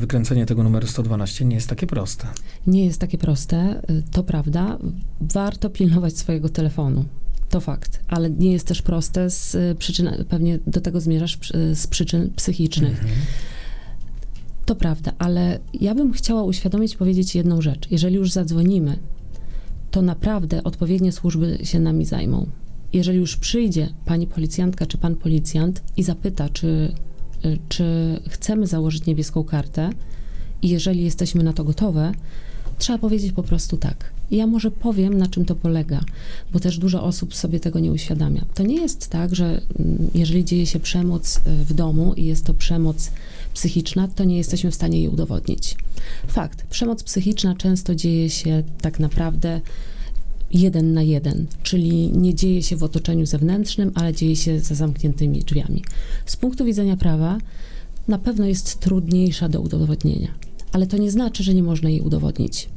wykręcenie tego numeru 112 nie jest takie proste. Nie jest takie proste, y, to prawda. Warto pilnować swojego telefonu. To fakt, ale nie jest też proste z y, przyczyn, pewnie do tego zmierzasz przy- z przyczyn psychicznych. To prawda, ale ja bym chciała uświadomić, powiedzieć jedną rzecz. Jeżeli już zadzwonimy, to naprawdę odpowiednie służby się nami zajmą. Jeżeli już przyjdzie pani policjantka czy pan policjant i zapyta, czy, y, czy chcemy założyć niebieską kartę, i jeżeli jesteśmy na to gotowe, trzeba powiedzieć po prostu tak. Ja może powiem, na czym to polega, bo też dużo osób sobie tego nie uświadamia. To nie jest tak, że mm, jeżeli dzieje się przemoc y, w domu i jest to przemoc psychiczna, to nie jesteśmy w stanie jej udowodnić. Fakt, przemoc psychiczna często dzieje się tak naprawdę jeden na jeden, czyli nie dzieje się w otoczeniu zewnętrznym, ale dzieje się za zamkniętymi drzwiami. Z punktu widzenia prawa na pewno jest trudniejsza do udowodnienia, ale to nie znaczy, że nie można jej udowodnić.